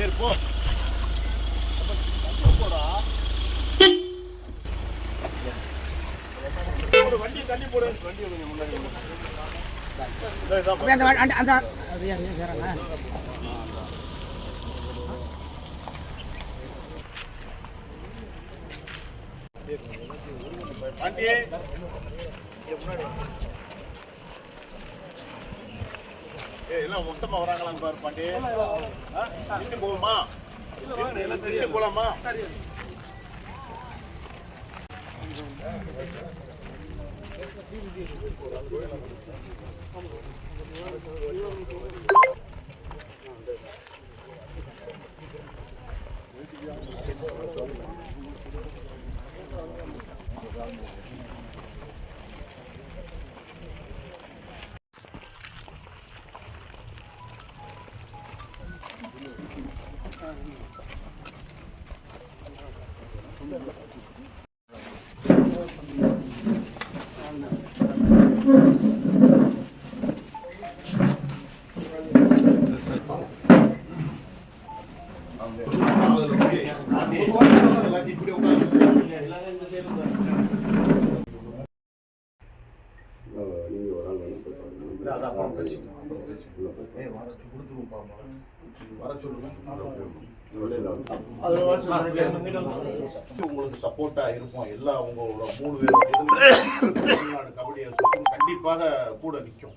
சரி போ போடா வண்டி தண்ணி போடு வண்டி கொஞ்சம் முன்னாடி அந்த அந்த அந்த அது யார் யாராங்க பாண்டி ஏய் எல்லாம் மொத்தமா வராங்களான்னு பாரு பாண்டி. போகுமா வீட்டுக்கு போவோமா? வீட்டுக்கு எல்லாம் சரியா Thank you. வர சொல்லுங்க. உங்களுக்கு சப்போர்ட்டா இருப்போம் எல்லா உங்களோட மூணு பேரும் தமிழ்நாடு கபடி கண்டிப்பாக கூட நிற்கும்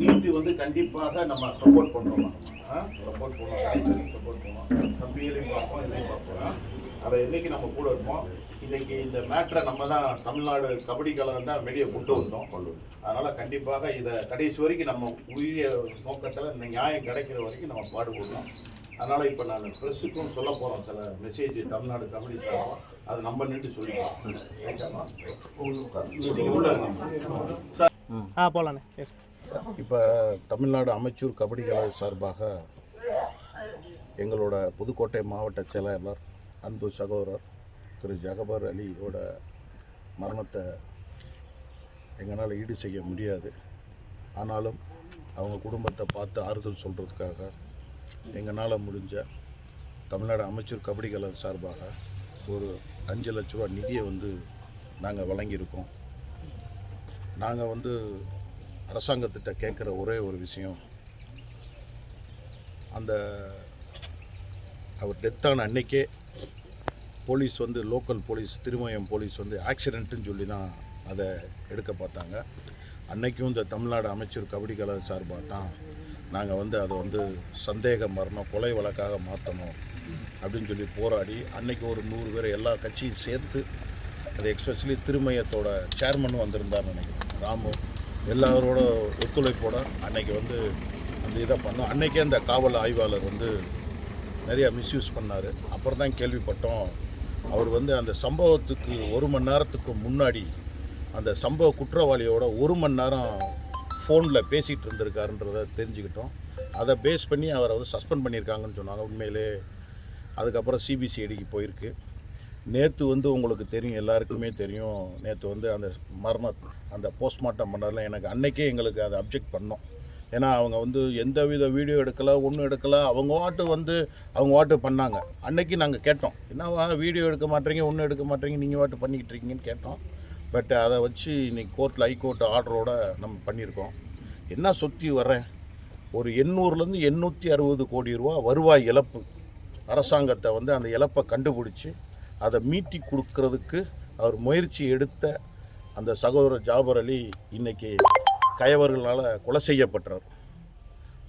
நீட்டு வந்து கண்டிப்பாக நம்ம சப்போர்ட் பண்றோமா? சப்போர்ட் பண்ணுவோம் சப்போர்ட் பண்ணுவோம் தம்பிகளையும் பார்ப்போம் இதையும் பார்ப்போம். அதை என்னைக்கு நம்ம கூட இருப்போம்? இன்னைக்கு இந்த மேட்ரை நம்ம தான் தமிழ்நாடு கபடி கழகம் தான் வெளியே கொண்டு வந்தோம். அதனால கண்டிப்பாக இதை கடைசி வரைக்கும் நம்ம உரிய நோக்கத்தில் இந்த நியாயம் கிடைக்கிற வரைக்கும் நம்ம பாடுபடுவோம் அதனால இப்போ நான் ப்ரெஸ்ஸுக்கும் சொல்ல போகிறோம் சில மெசேஜ் தமிழ்நாடு கபடி சார்பா. அது நம்ம நின்று சொல்லிக்கலாம். ரைட்டாம்மா? நீங்க உள்ள. ஆ போலாண்ணே. எஸ் இப்போ தமிழ்நாடு அமைச்சூர் கபடி கழக சார்பாக எங்களோட புதுக்கோட்டை மாவட்ட செயலாளர் அன்பு சகோதரர் திரு ஜகபர் அலியோட மரணத்தை எங்களால் ஈடு செய்ய முடியாது. ஆனாலும் அவங்க குடும்பத்தை பார்த்து ஆறுதல் சொல்கிறதுக்காக எங்களால் முடிஞ்ச தமிழ்நாடு அமைச்சர் கபடி கலை சார்பாக ஒரு அஞ்சு லட்ச ரூபா நிதியை வந்து நாங்கள் வழங்கியிருக்கோம். நாங்கள் வந்து அரசாங்கத்திட்ட கேட்குற ஒரே ஒரு விஷயம் அந்த அவர் டெத்தான அன்னைக்கே போலீஸ் வந்து லோக்கல் போலீஸ் திருமயம் போலீஸ் வந்து ஆக்சிடென்ட்டுன்னு சொல்லி தான் அதை எடுக்க பார்த்தாங்க. அன்னைக்கும் இந்த தமிழ்நாடு அமைச்சர் கபடி கழக சார்பாக தான் நாங்கள் வந்து அதை வந்து சந்தேக மரணம் கொலை வழக்காக மாற்றணும் அப்படின்னு சொல்லி போராடி அன்னைக்கு ஒரு நூறு பேர் எல்லா கட்சியும் சேர்த்து அது எக்ஸ்பெஷலி திருமயத்தோட சேர்மனும் வந்திருந்தார் நினைக்கிறேன். ராமு. எல்லாரோட ஒத்துழைப்போட அன்னைக்கு வந்து அந்த இதை பண்ணோம். அன்னைக்கே அந்த காவல் ஆய்வாளர் வந்து நிறையா மிஸ்யூஸ் பண்ணார். அப்புறம் தான் கேள்விப்பட்டோம். அவர் வந்து அந்த சம்பவத்துக்கு ஒரு மணி நேரத்துக்கு முன்னாடி அந்த சம்பவ குற்றவாளியோட ஒரு மணி நேரம் ஃபோனில் பேசிகிட்டு இருந்திருக்காருன்றத தெரிஞ்சுக்கிட்டோம். அதை பேஸ் பண்ணி அவரை வந்து சஸ்பெண்ட் பண்ணியிருக்காங்கன்னு சொன்னாங்க. உண்மையிலே அதுக்கப்புறம் சிபிசிஐடிக்கு போயிருக்கு. நேற்று வந்து உங்களுக்கு தெரியும் எல்லாருக்குமே தெரியும். நேற்று வந்து அந்த மரண அந்த போஸ்ட்மார்ட்டம் பண்ணதில் எனக்கு அன்னைக்கே எங்களுக்கு அதை அப்ஜெக்ட் பண்ணோம். ஏன்னா அவங்க வந்து எந்த வித வீடியோ எடுக்கலை ஒன்றும் எடுக்கலை. அவங்க வாட்டு வந்து அவங்க வாட்டு பண்ணாங்க. அன்னைக்கு நாங்கள் கேட்டோம். என்ன வீடியோ எடுக்க மாட்டீங்க ஒன்றும் எடுக்க மாட்டீங்க நீங்கள் வாட்டு பண்ணிக்கிட்டு இருக்கீங்கன்னு கேட்டோம். பட் அதை வச்சு இன்னைக்கு கோர்ட்டில் ஹைகோர்ட் ஆர்டரோட நம்ம பண்ணியிருக்கோம். என்ன சுற்றி வர்றேன் ஒரு எண்ணூறுலேருந்து எண்ணூற்றி அறுபது கோடி ரூபா வருவாய் இழப்பு. அரசாங்கத்தை வந்து அந்த இழப்பை கண்டுபிடிச்சி அதை மீட்டி கொடுக்கறதுக்கு அவர் முயற்சி எடுத்த அந்த சகோதரர் ஜாபர் அலி இன்னைக்கு கயவர்களால் கொலை செய்யப்பட்டார்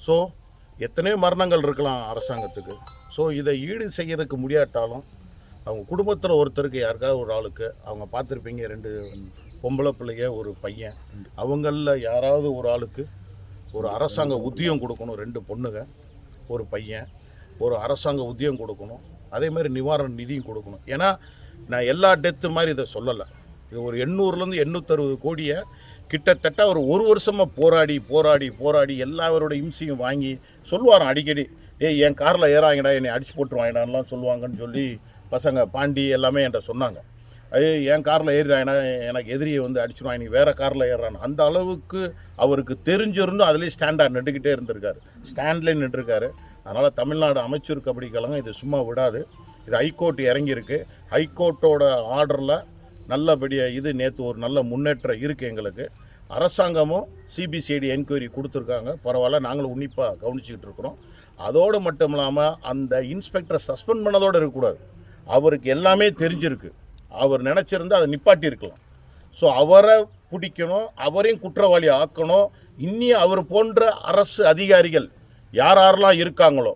ஸோ எத்தனையோ மரணங்கள் இருக்கலாம் அரசாங்கத்துக்கு. ஸோ இதை ஈடு செய்யறதுக்கு முடியாட்டாலும் அவங்க குடும்பத்தில் ஒருத்தருக்கு யாருக்காவது ஒரு ஆளுக்கு அவங்க பார்த்துருப்பீங்க ரெண்டு பொம்பளை பிள்ளைய ஒரு பையன். அவங்களில் யாராவது ஒரு ஆளுக்கு ஒரு அரசாங்க உத்தியம் கொடுக்கணும் ரெண்டு பொண்ணுங்க ஒரு பையன் ஒரு அரசாங்க உத்தியம் கொடுக்கணும். அதே மாதிரி நிவாரண நிதியும் கொடுக்கணும். ஏன்னா நான் எல்லா டெத்து மாதிரி இதை சொல்லலை. இது ஒரு எண்ணூறுலேருந்து எண்ணூற்றறுபது கோடியை கிட்டத்தட்ட ஒரு ஒரு வருஷமாக போராடி போராடி போராடி எல்லாரோட இம்சையும் வாங்கி சொல்லுவாராம் அடிக்கடி. ஏய் என் காரில் ஏறாங்கடா என்னை அடிச்சு போட்டுருவாங்கடான்லாம் சொல்லுவாங்கன்னு சொல்லி பசங்க பாண்டி எல்லாமே என்கிட்ட சொன்னாங்க. ஐயோ என் காரில் ஏறிடாங்கன்னா எனக்கு எதிரியை வந்து அடிச்சிருவாங்க நீ வேறு காரில் ஏறான்னு அந்த அளவுக்கு அவருக்கு தெரிஞ்சிருந்தும் அதுலேயே ஸ்டாண்டாக நின்றுக்கிட்டே இருந்திருக்காரு. ஸ்டாண்ட்லேயே நின்றுருக்காரு. அதனால் தமிழ்நாடு அமைச்சர் கபடி கழகம் இது சும்மா விடாது. இது ஹைகோர்ட் இறங்கியிருக்கு. ஹைகோர்ட்டோட ஆர்டரில் நல்லபடியாக இது நேற்று ஒரு நல்ல முன்னேற்றம் இருக்குது எங்களுக்கு. அரசாங்கமும் சிபிசிஐடி என்கொயரி கொடுத்துருக்காங்க. பரவாயில்ல நாங்களும் உன்னிப்பாக கவனிச்சிக்கிட்டு இருக்கிறோம். அதோடு மட்டும் இல்லாமல் அந்த இன்ஸ்பெக்டரை சஸ்பெண்ட் பண்ணதோடு இருக்கக்கூடாது. அவருக்கு எல்லாமே தெரிஞ்சிருக்கு. அவர் நினச்சிருந்தா அதை நிப்பாட்டி இருக்கலாம் ஸோ அவரை பிடிக்கணும் அவரையும் குற்றவாளி ஆக்கணும். இன்னியும் அவர் போன்ற அரசு அதிகாரிகள் யார் யாரெல்லாம் இருக்காங்களோ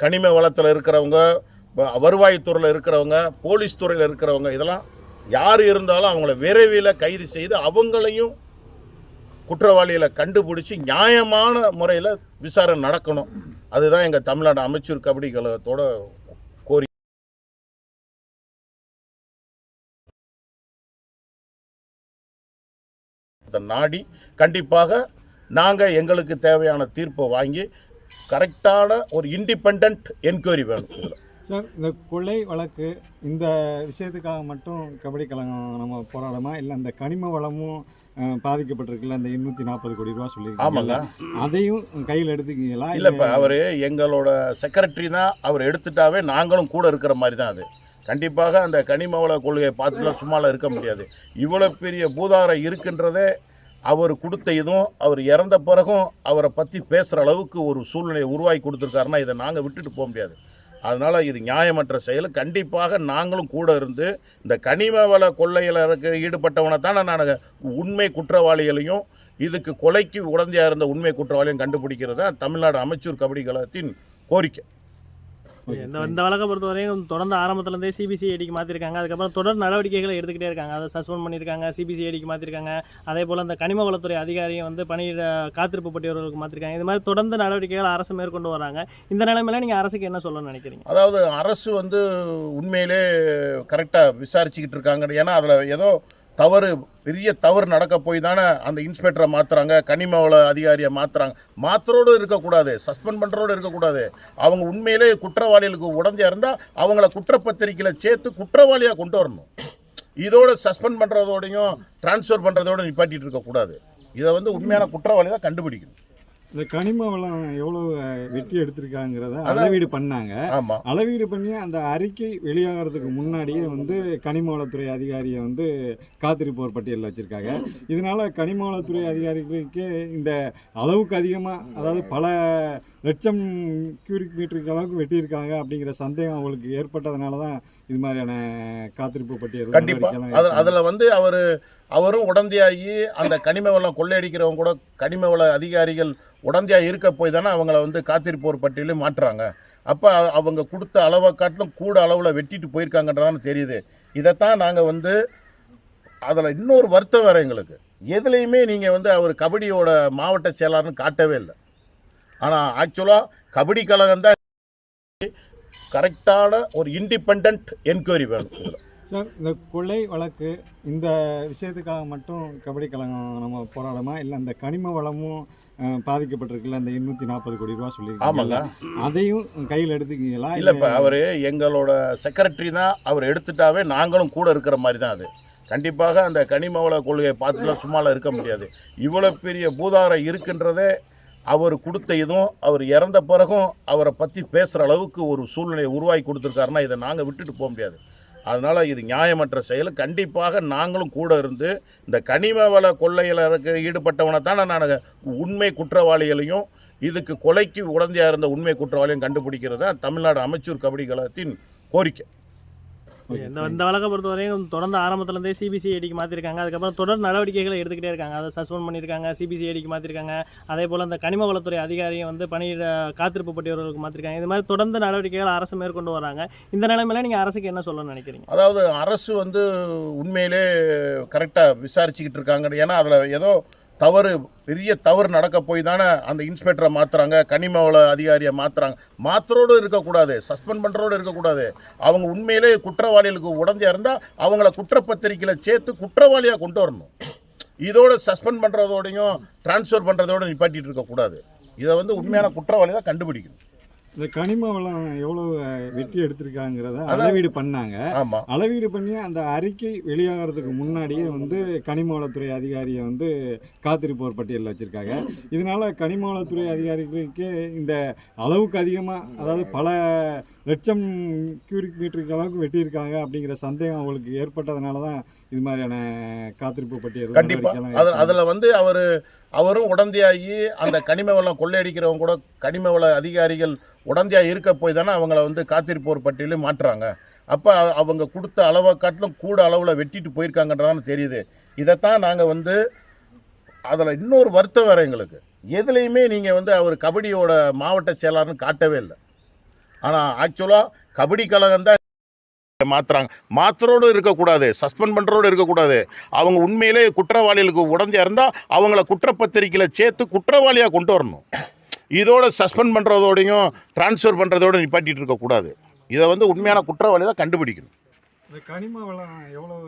கனிம வளத்தில் இருக்கிறவங்க வருவாய்த்துறையில் இருக்கிறவங்க போலீஸ் துறையில் இருக்கிறவங்க இதெல்லாம் யார் இருந்தாலும் அவங்கள விரைவில் கைது செய்து அவங்களையும் குற்றவாளிகளை கண்டுபிடிச்சி நியாயமான முறையில் விசாரணை நடக்கணும். அதுதான் எங்கள் தமிழ்நாடு அமைச்சர் கபடி கழகத்தோட கோரி நாடி கண்டிப்பாக நாங்கள் எங்களுக்கு தேவையான தீர்ப்பை வாங்கி கரெக்டான ஒரு இண்டிபெண்ட் என்கொயரி வேணும். இதில் சார் இந்த கொள்ளை வழக்கு இந்த விஷயத்துக்காக மட்டும் கபடி கழகம் நம்ம போராடமா? இல்லை இந்த கனிம வளமும் பாதிக்கப்பட்டிருக்குல்ல அந்த எண்ணூற்றி நாற்பது கோடி ரூபா ஆமாங்க. சொல்லியிருக்காங்க அதையும் கையில் எடுத்துக்கிங்களா இல்லை இப்போ அவர் எங்களோட செக்ரட்டரி தான் அவர் எடுத்துட்டாவே நாங்களும் கூட இருக்கிற மாதிரி தான் அது. கண்டிப்பாக அந்த கனிம வள கொள்கையை பார்த்துலாம் சும்மாலாம் இருக்க முடியாது. இவ்வளோ பெரிய பூதாரம் இருக்குன்றதே அவர் கொடுத்த இதுவும் அவர் இறந்த பிறகும் அவரை பற்றி பேசுகிற அளவுக்கு ஒரு சூழ்நிலையை உருவாக்கி கொடுத்துருக்காருன்னா இதை நாங்கள் விட்டுட்டு போக முடியாது. அதனால் இது நியாயமற்ற செயல். கண்டிப்பாக நாங்களும் கூட இருந்து இந்த கனிம வள கொள்ளையில் இருக்க ஈடுபட்டவனை தானே நான் உண்மை குற்றவாளிகளையும் இதுக்கு கொலைக்கு உடந்தையாக இருந்த உண்மை குற்றவாளியும் கண்டுபிடிக்கிறது. தான் தமிழ்நாடு அமைச்சூர் கபடி கழகத்தின் கோரிக்கை. இந்த இந்த வழக்கை பொறுத்தவரையும் தொடர்ந்து ஆரம்பத்துலேருந்தே சிபிசிஐடிக்கு மாற்றிருக்காங்க அதுக்கப்புறம் தொடர் நடவடிக்கைகளை எடுத்துக்கிட்டே இருக்காங்க. அதை சஸ்பெண்ட் பண்ணியிருக்காங்க சிபிசிஐடிக்கு மாற்றிருக்காங்க அதே போல் அந்த கனிம வளத்துறை அதிகாரியை வந்து பணியிட காத்திருப்பு பட்டியவர்களுக்கு மாற்றிருக்காங்க இது மாதிரி தொடர்ந்து நடவடிக்கைகள் அரசு மேற்கொண்டு வராங்க. இந்த நிலைமையில நீங்கள் அரசுக்கு என்ன சொல்லணும்னு நினைக்கிறீங்க? அதாவது அரசு வந்து உண்மையிலே கரெக்டாக விசாரிச்சுக்கிட்டு இருக்காங்க ஏன்னா அதில் ஏதோ தவறு பெரிய தவறு நடக்க போய் தானே அந்த இன்ஸ்பெக்டரை மாற்றுறாங்க கனிம வள அதிகாரியை மாற்றுறாங்க மாத்திரோடு இருக்கக்கூடாது சஸ்பெண்ட் பண்ணுறோடு இருக்கக்கூடாது. அவங்க உண்மையிலே குற்றவாளிகளுக்கு உடந்தையாக இருந்தால் அவங்கள குற்றப்பத்திரிக்கையில் சேர்த்து குற்றவாளியாக கொண்டு வரணும். இதோடு சஸ்பெண்ட் பண்ணுறதோடையும் டிரான்ஸ்ஃபர் பண்ணுறதோட நிப்பாட்டிகிட்டு இருக்கக்கூடாது. இதை வந்து உண்மையான குற்றவாளி தான் கண்டுபிடிக்கணும். இந்த கனிம வளம் எவ்வளோ அஹ், வெட்டி எடுத்திருக்காங்கிறத அளவீடு பண்ணாங்க. அளவீடு பண்ணி அந்த அறிக்கை வெளியாகிறதுக்கு முன்னாடியே வந்து கனிம வளத்துறை அதிகாரியை வந்து காத்திருப்போர் பட்டியலில் வச்சுருக்காங்க. இதனால கனிம வளத்துறை அதிகாரிகளுக்கே இந்த அளவுக்கு அதிகமாக அதாவது பல லட்சம் கியூரிக் மீட்டருக்கு அளவுக்கு வெட்டியிருக்காங்க அப்படிங்கிற சந்தேகம் அவங்களுக்கு ஏற்பட்டதுனால தான் இது மாதிரியான காத்திருப்பு பட்டியல் கண்டிப்பா. நடவடிக்கைலாம் அது எடுத்தாங்க. அதில் வந்து அவர் அவரும் உடந்தையாகி அந்த கனிம வளம் கொள்ளையடிக்கிறவங்க கூட கனிம வள அதிகாரிகள் உடந்தையாக இருக்க போய் தானே அவங்கள வந்து காத்திருப்போர் பட்டியலும் மாற்றுறாங்க. அப்போ அவங்க கொடுத்த அளவை காட்டிலும் கூட அளவில் வெட்டிட்டு போயிருக்காங்கன்றதான தெரியுது. இதைத்தான் நாங்கள் வந்து அதில் இன்னொரு வருத்தம் வேறு எங்களுக்கு. எதுலேயுமே நீங்கள் வந்து அவர் கபடியோட மாவட்ட செயலாளர்னு காட்டவே இல்லை. ஆனால் ஆக்சுவலாக கபடி கழகம் தான் கரெக்டான ஒரு இண்டிபெண்ட் என்கொயரி வேணும் சார் இந்த கொள்ளை வழக்கு இந்த விஷயத்துக்காக மட்டும் கபடி கழகம் நம்ம போராடமா இல்லை இந்த கனிம வளமும் பாதிக்கப்பட்டிருக்குல்ல அந்த எண்ணூற்றி நாற்பது கோடி ரூபா ஆமாங்க. சொல்லியிருக்காங்க அதையும் கையில் எடுத்துக்கிங்களா இல்லை இப்போ அவர் எங்களோட செக்ரட்டரி தான் அவர் எடுத்துட்டாவே நாங்களும் கூட இருக்கிற மாதிரி தான் அது. கண்டிப்பாக அந்த கனிம வள கொள்கையை பார்த்துலாம் சும்மாலாம் இருக்க முடியாது. இவ்வளோ பெரிய பூதாரம் இருக்குன்றதே அவர் கொடுத்த இதுவும் அவர் இறந்த பிறகும் அவரை பற்றி பேசுகிற அளவுக்கு ஒரு சூழ்நிலையை உருவாக்கி கொடுத்துருக்காருன்னா இதை நாங்கள் விட்டுட்டு போக முடியாது. அதனால் இது நியாயமற்ற செயல். கண்டிப்பாக நாங்களும் கூட இருந்து இந்த கனிம வள கொள்ளையில் இருக்க ஈடுபட்டவனை தானே நான் உண்மை குற்றவாளிகளையும் இதுக்கு கொலைக்கு உடந்தையாக இருந்த உண்மை குற்றவாளியும் கண்டுபிடிக்கிறது தான் தமிழ்நாடு அமைச்சூர் கபடி கழகத்தின் கோரிக்கை. இந்த இந்த வழக்கை பொறுத்தவரையும் தொடர்ந்து ஆரம்பத்துலேருந்தே சிபிசிஐடிக்கு மாற்றிருக்காங்க அதுக்கப்புறம் தொடர் நடவடிக்கைகளை எடுத்துக்கிட்டே இருக்காங்க. அதை சஸ்பெண்ட் பண்ணியிருக்காங்க. சிபிசிஐடிக்கு மாற்றிருக்காங்க அதே போல் அந்த கனிம வளத்துறை அதிகாரியை வந்து பணியிட காத்திருப்பு பட்டியவர்களுக்கு மாற்றிருக்காங்க இது மாதிரி தொடர்ந்து நடவடிக்கைகள் அரசு மேற்கொண்டு வராங்க. இந்த நிலைமையில நீங்கள் அரசுக்கு என்ன சொல்லணும்னு நினைக்கிறீங்க? அதாவது அரசு வந்து உண்மையிலே கரெக்டாக விசாரிச்சுக்கிட்டு இருக்காங்க ஏன்னா அதில் ஏதோ தவறு பெரிய தவறு நடக்க போய் தானே அந்த இன்ஸ்பெக்டரை மாற்றுறாங்க கனிம வள அதிகாரியை மாற்றுறாங்க மாத்திரோடு இருக்கக்கூடாது சஸ்பெண்ட் பண்ணுறோடு இருக்கக்கூடாது. அவங்க உண்மையிலே குற்றவாளிகளுக்கு உடஞ்சா இருந்தால் அவங்கள குற்றப்பத்திரிக்கையில் சேர்த்து குற்றவாளியாக கொண்டு வரணும். இதோட சஸ்பெண்ட் பண்ணுறதோடையும் ட்ரான்ஸ்ஃபர் பண்ணுறதோட நிப்பாட்டிட்டு இருக்கக்கூடாது. இதை வந்து உண்மையான குற்றவாளி தான் கண்டுபிடிக்கணும். இந்த கனிம வளம் எவ்வளவு வெட்டி எடுத்திருக்காங்கிறத அளவீடு பண்ணாங்க. அளவீடு பண்ணி அந்த அறிக்கை வெளியாகிறதுக்கு முன்னாடியே வந்து கனிம வளத்துறை அதிகாரியை வந்து காத்திருப்போர் பட்டியலில் வச்சுருக்காங்க. இதனால கனிம வளத்துறை அதிகாரிகளுக்கே இந்த அளவுக்கு அதிகமாக அதாவது பல லட்சம் கியூரிக் மீட்டருக்கு அளவுக்கு வெட்டியிருக்காங்க அப்படிங்கிற சந்தேகம் அவங்களுக்கு ஏற்பட்டதுனால தான் இது மாதிரியான காத்திருப்பு பட்டியல் கண்டிப்பாக. அதில் வந்து அவர் அவரும் உடந்தையாகி அந்த கனிம வளம் கொள்ளையடிக்கிறவங்க கூட கனிம வள அதிகாரிகள் உடந்தையாக இருக்க போய் தானே அவங்கள வந்து காத்திருப்போர் பட்டியலையும் மாற்றுறாங்க அப்போ அவங்க கொடுத்த அளவை காட்டிலும் கூட அளவில் வெட்டிட்டு போயிருக்காங்கன்றதான தெரியுது. இதைத்தான் நாங்கள் வந்து அதில் இன்னொரு வருத்தம் வேறு எங்களுக்கு. எதுலேயுமே நீங்கள் வந்து அவர் கபடியோட மாவட்ட செயலாளர்னு காட்டவே இல்லை. ஆனால் ஆக்சுவலாக கபடி கழகம் தான் மாத்துறாங்க. மாத்திரோடு இருக்கக்கூடாது. சஸ்பெண்ட் பண்ணுறோடு இருக்கக்கூடாது. அவங்க உண்மையிலே குற்றவாளிகளுக்கு உடஞ்சா இருந்தால் அவங்கள குற்றப்பத்திரிக்கையில் சேர்த்து குற்றவாளியாக கொண்டு வரணும். இதோட சஸ்பெண்ட் பண்ணுறதோடையும் ட்ரான்ஸ்ஃபர் பண்ணுறதோட நிப்பாட்டிட்டு இருக்கக்கூடாது இதை வந்து உண்மையான குற்றவாளி தான் கண்டுபிடிக்கணும். கனிம வளம் எவ்வளவு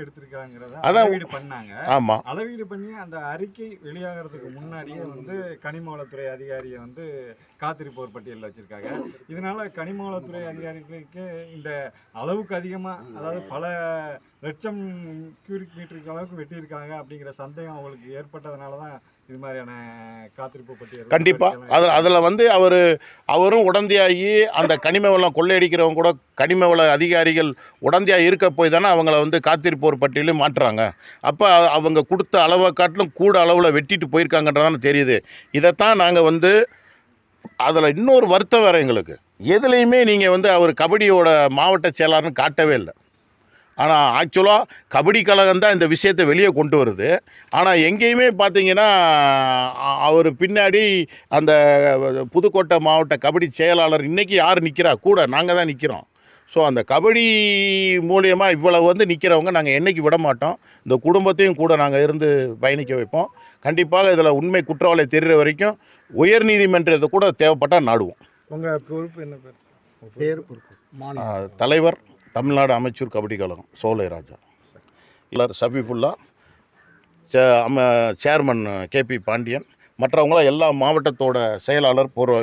எடுத்திருக்காங்கிறத அளவீடு பண்ணாங்க. ஆமாம் அளவீடு பண்ணி அந்த அறிக்கை வெளியாகிறதுக்கு முன்னாடியே வந்து கனிம வளத்துறை அதிகாரியை வந்து காத்திருப்போர் பட்டியலில் வச்சுருக்காங்க. இதனால கனிம வளத்துறை அதிகாரிகளுக்கு இந்த அளவுக்கு அதிகமாக அதாவது பல லட்சம் கியூரிக் மீட்டருக்கு அளவுக்கு வெட்டியிருக்காங்க அப்படிங்கிற சந்தேகம் அவங்களுக்கு ஏற்பட்டதுனால தான் இது மாதிரியான காத்திருப்பு பட்டியல் கண்டிப்பாக அதில் அதில் வந்து அவர் அவரும் உடந்தையாகி அந்த கனிம வளம் கொள்ளையடிக்கிறவங்க கூட கனிம வள அதிகாரிகள் உடந்தையாக இருக்க போய் தானே அவங்கள வந்து காத்திருப்போர் பட்டியலில் மாற்றுறாங்க. அப்போ அவங்க கொடுத்த அளவை காட்டிலும் கூட அளவில் வெட்டிட்டு போயிருக்காங்கன்றதான தெரியுது. இதைத்தான் நாங்கள் வந்து அதில் இன்னொரு வருத்தம் வேறு எங்களுக்கு. எதுலேயுமே நீங்கள் வந்து அவர் கபடியோட மாவட்ட செயலாளர்னு காட்டவே இல்லை. ஆனால் ஆக்சுவலாக கபடி கழகம் தான் இந்த விஷயத்தை வெளியே கொண்டு வருது. ஆனால் எங்கேயுமே பார்த்தீங்கன்னா அவர் பின்னாடி அந்த புதுக்கோட்டை மாவட்ட கபடி செயலாளர் இன்றைக்கி யார் நிற்கிறா கூட நாங்கள் தான் நிற்கிறோம் ஸோ அந்த கபடி மூலியமாக இவ்வளவு வந்து நிற்கிறவங்க நாங்கள் என்றைக்கு விட மாட்டோம். இந்த குடும்பத்தையும் கூட நாங்கள் இருந்து பயணிக்க வைப்போம். கண்டிப்பாக இதில் உண்மை குற்றவாளி தெரிகிற வரைக்கும் உயர் நீதிமன்றத்தை கூட தேவைப்பட்டால் நாடுவோம். உங்கள் பொறுப்பு என்ன பேர்? பேர் தலைவர் தமிழ்நாடு அமைச்சர் கபடி கழகம் சோலை ராஜா. எல்லார் சஃபிஃபுல்லா சேர்மன் கேபி பாண்டியன் மற்றவங்களாம் எல்லா மாவட்டத்தோட செயலாளர் பூர்வ